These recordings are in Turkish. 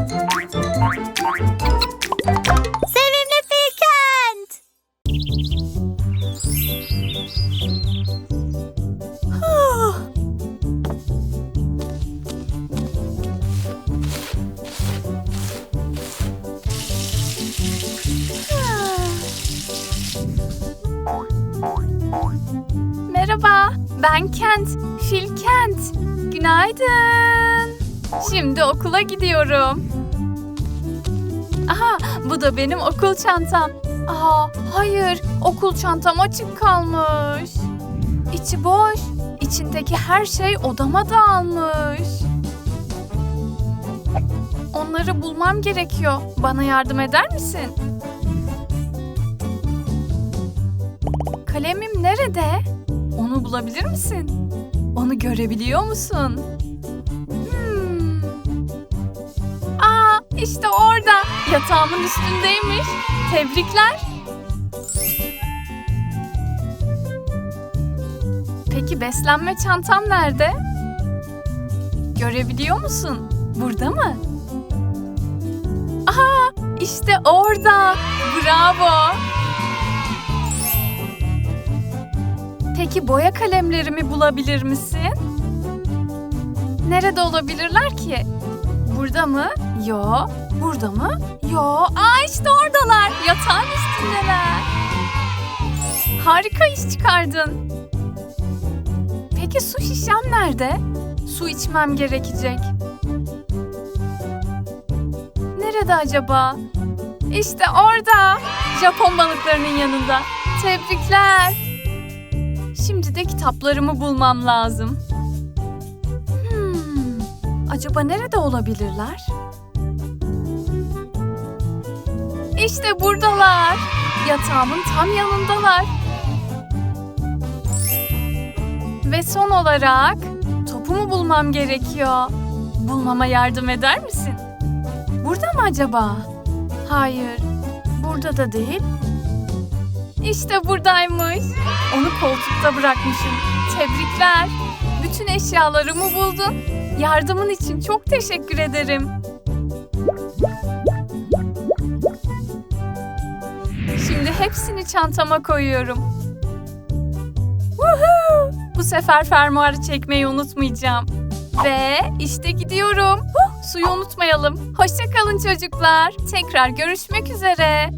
Sevimli Filkent. Merhaba, ben Kent. Fil Kent. Günaydın. Şimdi okula gidiyorum. Aha, bu da benim okul çantam. Aa, hayır, okul çantam açık kalmış. İçi boş. İçindeki her şey odama dağılmış. Onları bulmam gerekiyor. Bana yardım eder misin? Kalemim nerede? Onu bulabilir misin? Onu görebiliyor musun? Hmm. Aa, işte orada. Yatağımın üstündeymiş. Tebrikler. Peki beslenme çantam nerede? Görebiliyor musun? Burada mı? Aha, işte orada. Bravo. Peki boya kalemlerimi bulabilir misin? Nerede olabilirler ki? Burada mı? Yo. Burada mı? Yo. Aa işte oradalar. Yatağın üstündeler. Harika iş çıkardın. Peki su şişem nerede? Su içmem gerekecek. Nerede acaba? İşte orada. Japon balıklarının yanında. Tebrikler. Şimdi de kitaplarımı bulmam lazım. Acaba nerede olabilirler? İşte buradalar. Yatağımın tam yanındalar. Ve son olarak topumu bulmam gerekiyor. Bulmama yardım eder misin? Burada mı acaba? Hayır. Burada da değil. İşte buradaymış. Onu koltukta bırakmışım. Tebrikler. Bütün eşyalarımı buldun. Yardımın için çok teşekkür ederim. Şimdi hepsini çantama koyuyorum. Woohoo! Bu sefer fermuarı çekmeyi unutmayacağım. Ve işte gidiyorum. Huh, suyu unutmayalım. Hoşçakalın çocuklar. Tekrar görüşmek üzere.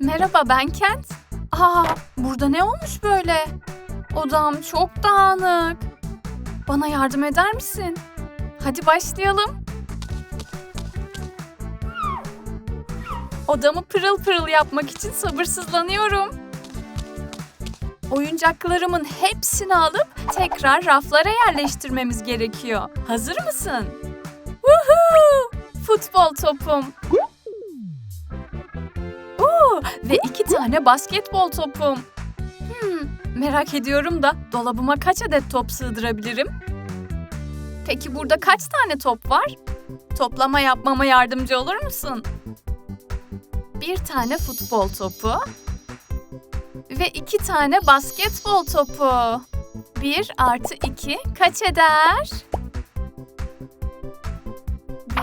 Merhaba ben Kent. Aa, burada ne olmuş böyle? Odam çok dağınık. Bana yardım eder misin? Hadi başlayalım. Odamı pırıl pırıl yapmak için sabırsızlanıyorum. Oyuncaklarımın hepsini alıp tekrar raflara yerleştirmemiz gerekiyor. Hazır mısın? Woohoo! Futbol topum. Oo, ve iki tane basketbol topum. Hmm, merak ediyorum da dolabıma kaç adet top sığdırabilirim? Peki burada kaç tane top var? Toplama yapmama yardımcı olur musun? Bir tane futbol topu ve iki tane basketbol topu. Bir artı iki kaç eder?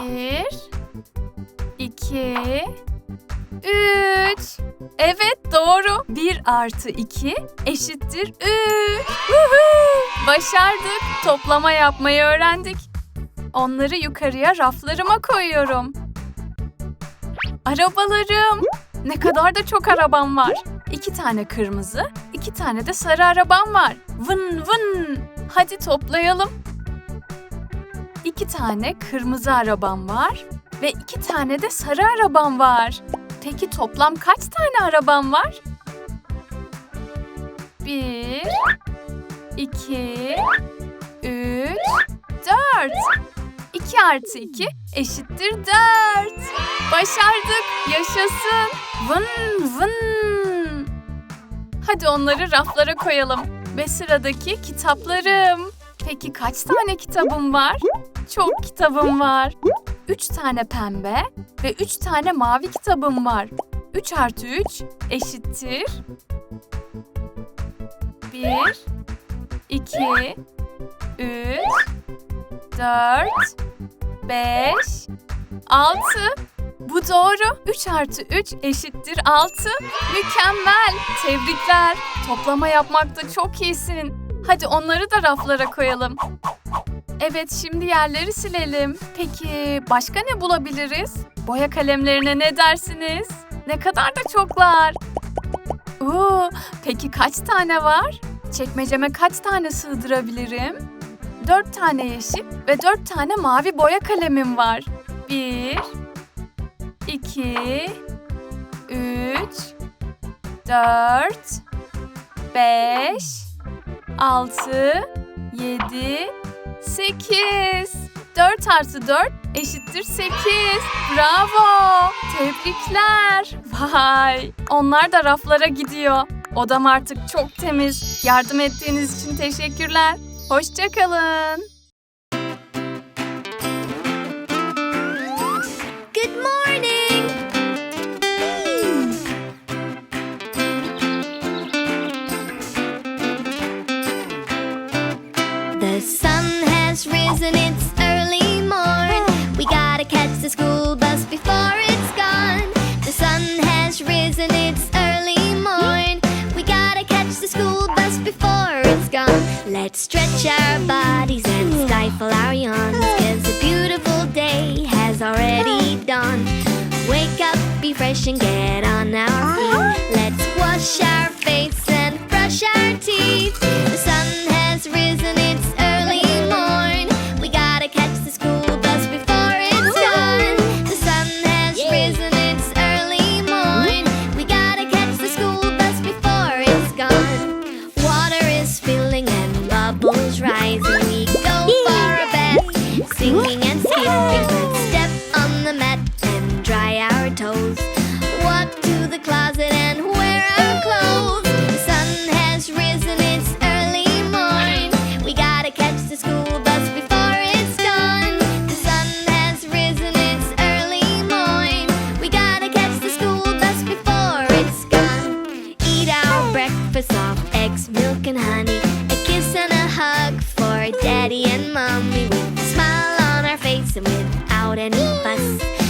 Bir, iki, Üç. Evet doğru. Bir artı iki eşittir üç. Woohoo! Başardık. Toplama yapmayı öğrendik. Onları yukarıya raflarıma koyuyorum. Arabalarım. Ne kadar da çok arabam var. İki tane kırmızı, iki tane de sarı arabam var. Vın vın. Hadi toplayalım. İki tane kırmızı arabam var ve iki tane de sarı arabam var. Peki toplam kaç tane arabam var? Bir, iki, üç, dört. İki artı iki eşittir dört. Başardık, yaşasın. Vın vın. Hadi onları raflara koyalım. Ve sıradaki kitaplarım. Peki kaç tane kitabım var? Çok kitabım var. 3 tane pembe ve 3 tane mavi kitabım var. 3 artı 3 eşittir. 1, 2, 3, 4, 5, 6. Bu doğru. 3 artı 3 eşittir 6. Mükemmel. Tebrikler. Toplama yapmakta çok iyisin. Hadi onları da raflara koyalım. Evet şimdi yerleri silelim. Peki başka ne bulabiliriz? Boya kalemlerine ne dersiniz? Ne kadar da çoklar. Oo, peki kaç tane var? Çekmeceme kaç tane sığdırabilirim? Dört tane yeşil ve dört tane mavi boya kalemim var. Bir, iki, üç, dört, beş, altı, yedi, 8. 4 artı 4 eşittir 8. Bravo. Tebrikler. Vay. Onlar da raflara gidiyor. Odam artık çok temiz. Yardım ettiğiniz için teşekkürler. Hoşçakalın. れます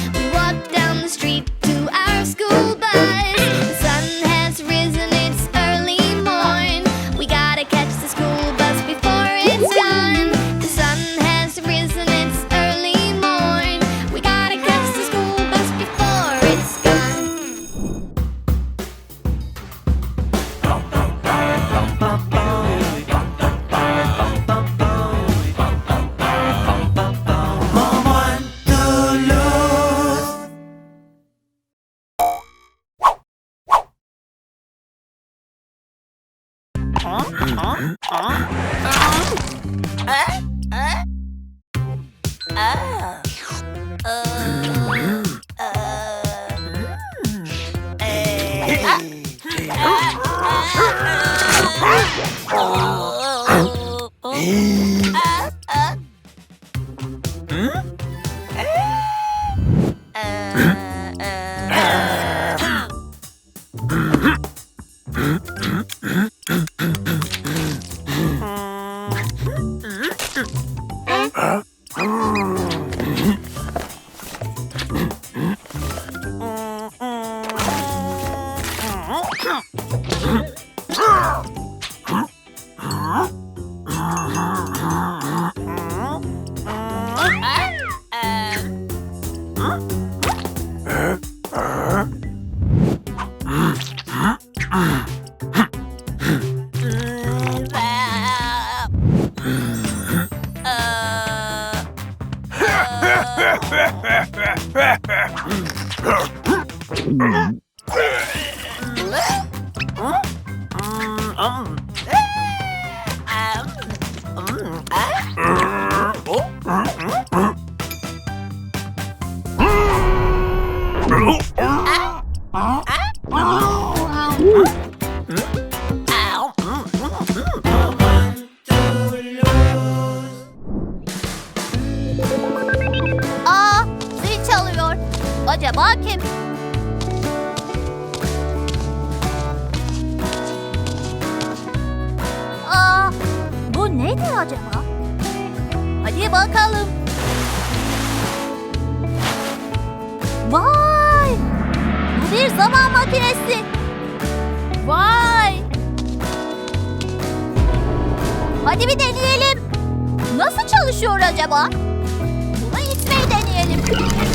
acaba kim? Aa, bu neydi acaba? Hadi bakalım. Vay! Bu bir zaman makinesi. Vay! Hadi bir deneyelim. Nasıl çalışıyor acaba? Bunu itmeyi deneyelim.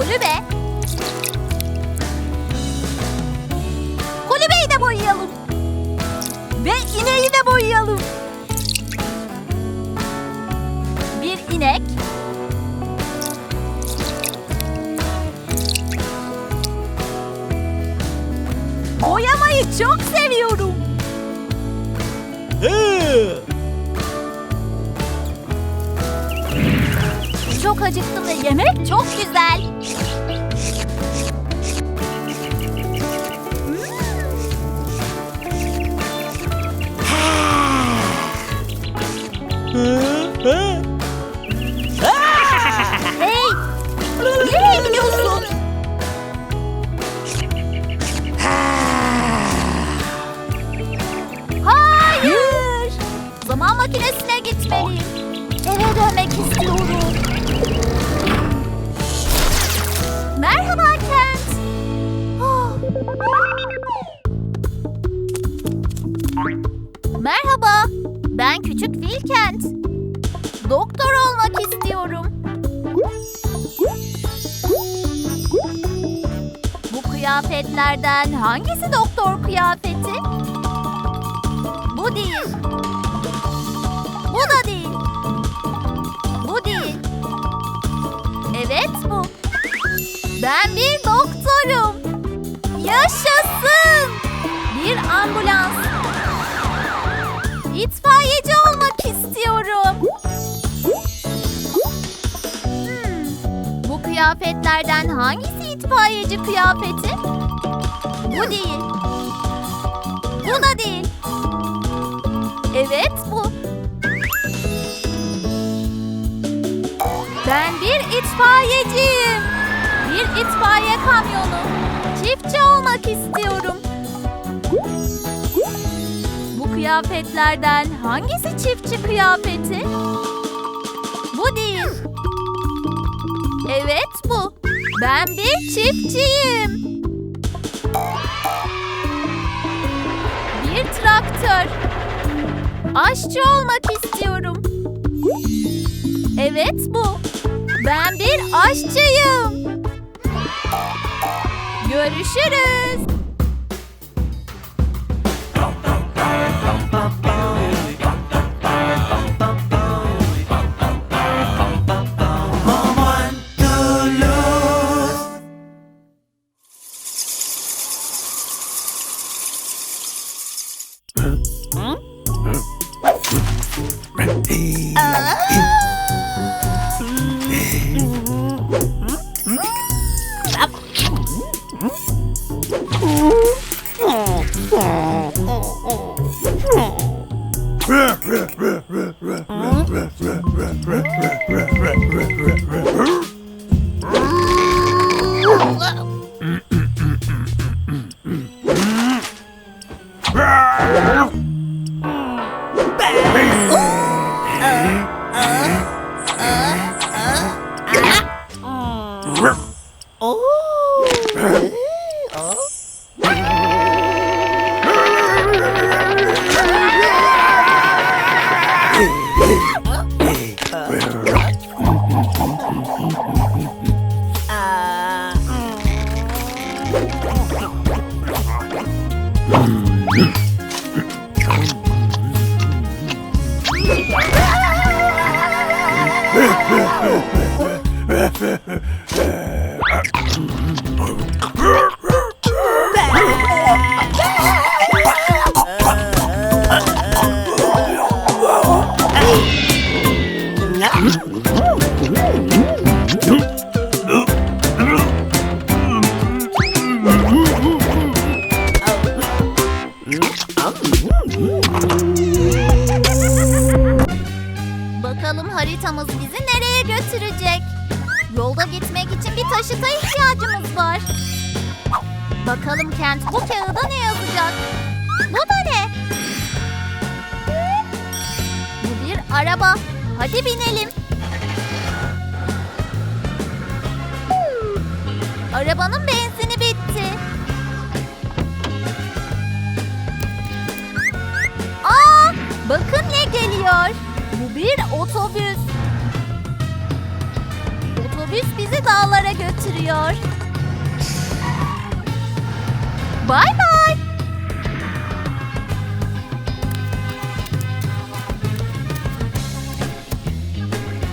Kulübe. Kulübeyi de boyayalım. Ve ineği de boyayalım. Bir inek. Boyamayı çok seviyorum. Çok acıktım ve yemek çok güzel. Hey! Nereye gidiyorsun? Hayır! Zaman makinesine gitmeliyim. Eve dönmek istiyorum. Ben küçük Phil Kent. Doktor olmak istiyorum. Bu kıyafetlerden hangisi doktor kıyafeti? Bu değil. Bu da değil. Bu değil. Evet bu. Ben bir doktorum. Yaşasın. Bir ambulans. İtfaiyeci olmak istiyorum. Hmm, Bu kıyafetlerden hangisi itfaiyeci kıyafeti? Bu değil. Bu da değil. Evet bu. Ben bir itfaiyeciyim. Bir itfaiye kamyonu. Çiftçi olmak istiyorum. Kıyafetlerden hangisi çiftçi kıyafeti? Bu değil. Evet bu. Ben bir çiftçiyim. Bir traktör. Aşçı olmak istiyorum. Evet bu. Ben bir aşçıyım. Görüşürüz. Mm-hmm. İhtiyacımız var. Bakalım Kent bu kağıda ne yazacak? Bu da ne? Bu bir araba. Hadi binelim. Arabanın benzini bitti. Aa, bakın ne geliyor. Bu bir otobüs. Otobüs bizi dağlara götürüyor. Bay bay.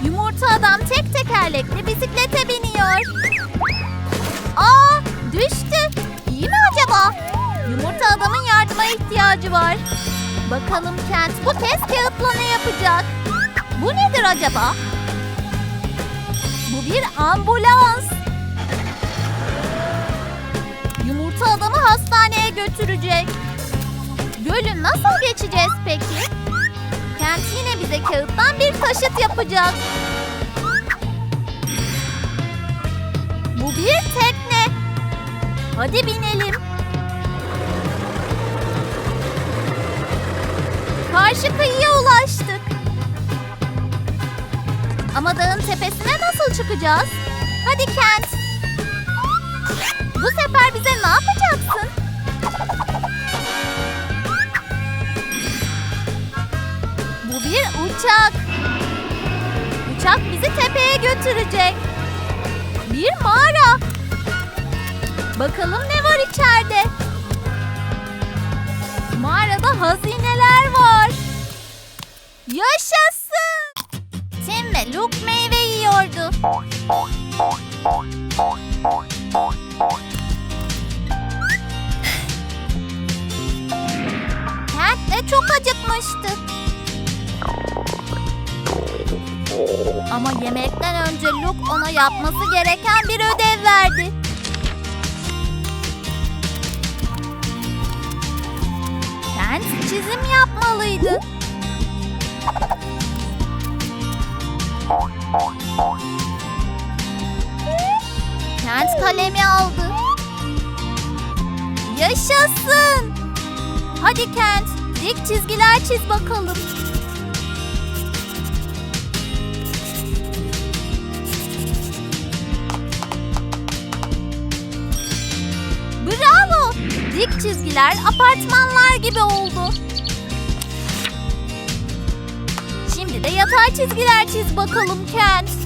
Yumurta adam tek tekerlekli bisiklete biniyor. Aa, düştü. İyi mi acaba? Yumurta adamın yardıma ihtiyacı var. Bakalım Kent bu kez kağıtla ne yapacak? Bu nedir acaba? Bu bir ambulans. Yumurta adamı hastaneye götürecek. Gölü nasıl geçeceğiz peki? Kent yine bize kağıttan bir taşıt yapacak. Bu bir tekne. Hadi binelim. Karşı kıyıya ulaştık. Ama dağın tepesine nasıl çıkacağız? Hadi Kent. Bu sefer bize ne yapacaksın? Bu bir uçak. Uçak bizi tepeye götürecek. Bir mağara. Bakalım ne var içeride? Mağarada hazineler var. Yaşasın! Luke meyve yiyordu. Cat de çok acıkmıştı. Ama yemekten önce Luke ona yapması gereken bir ödev verdi. Kent çizim yapmalıydı. Kalemi aldı. Yaşasın! Hadi Kent, dik çizgiler çiz bakalım. Bravo! Dik çizgiler apartmanlar gibi oldu. Şimdi de yatay çizgiler çiz bakalım Kent.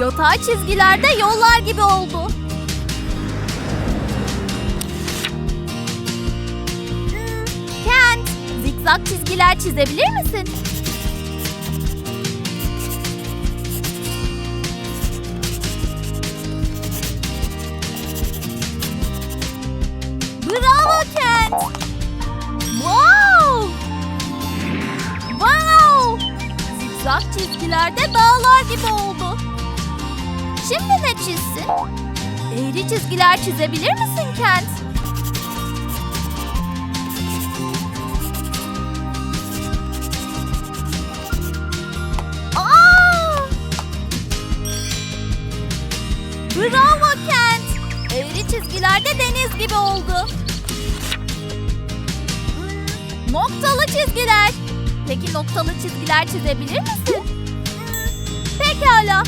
Yatay çizgilerde yollar gibi oldu. Kent, zikzak çizgiler çizebilir misin? Bravo Kent. Wow! Wow! Zikzak çizgilerde dağlar gibi oldu. Şimdi ne çizsin? Eğri çizgiler çizebilir misin Kent? Aa! Bravo Kent. Eğri çizgilerde deniz gibi oldu. Noktalı çizgiler. Peki noktalı çizgiler çizebilir misin? Pekala.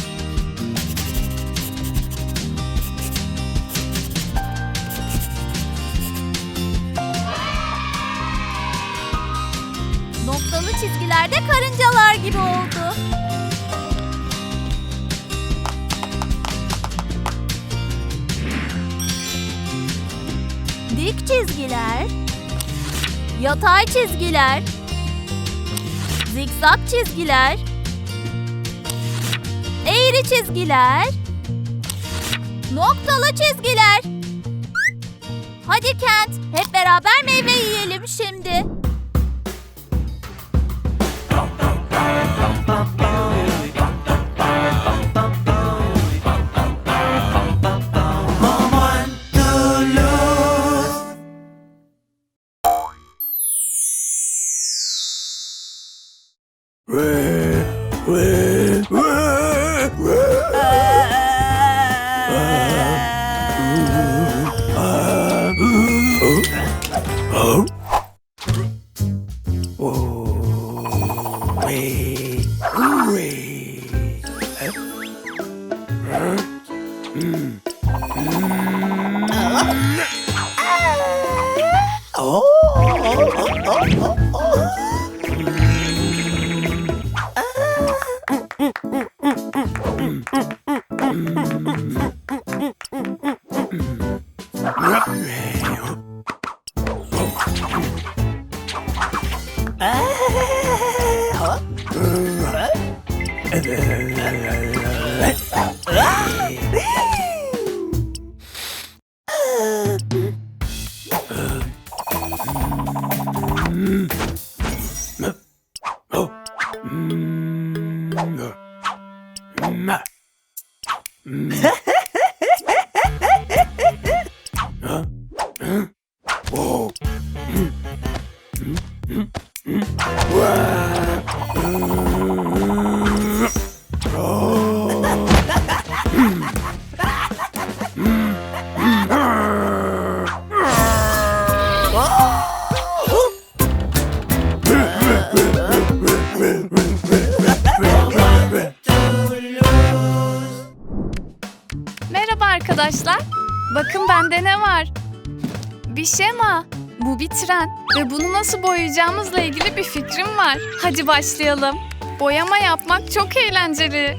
Gibi oldu. Dik çizgiler. Yatay çizgiler. Zikzak çizgiler. Eğri çizgiler. Noktalı çizgiler. Hadi Kent, hep beraber meyve yiyelim şimdi. Ba-ba-ba-ba. Merhaba var. Hadi başlayalım. Boyama yapmak çok eğlenceli.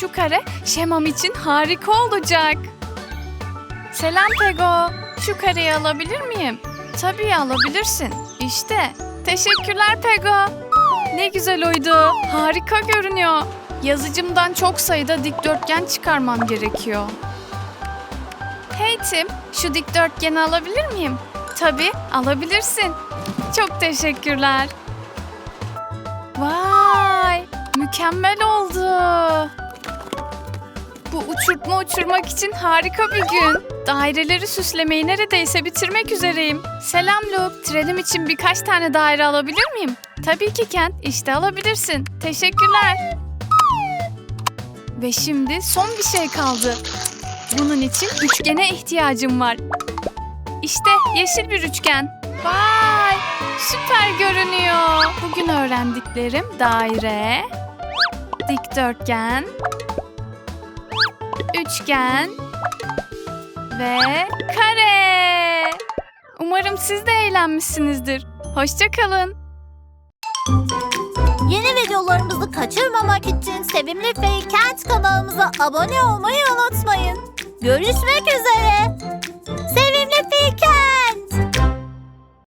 Şu kare şemam için harika olacak. Selam Pego. Şu kareyi alabilir miyim? Tabii alabilirsin. İşte. Teşekkürler Pego. Ne güzel oydu. Harika görünüyor. Yazıcımdan çok sayıda dikdörtgen çıkarmam gerekiyor. Hey Tim, şu dikdörtgeni alabilir miyim? Tabii, alabilirsin. Çok teşekkürler. Vay, mükemmel oldu. Bu uçurtma uçurmak için harika bir gün. Daireleri süslemeyi neredeyse bitirmek üzereyim. Selam Luke, trenim için birkaç tane daire alabilir miyim? Tabii ki Kent, işte alabilirsin. Teşekkürler. Ve şimdi son bir şey kaldı. Bunun için üçgene ihtiyacım var. İşte yeşil bir üçgen. Vay! Süper görünüyor. Bugün öğrendiklerim daire, dikdörtgen, üçgen ve kare. Umarım siz de eğlenmişsinizdir. Hoşçakalın. Yeni videolarımızı kaçırmamak için Sevimli Faykent kanalımıza abone olmayı unutmayın. Görüşmek üzere. Harika!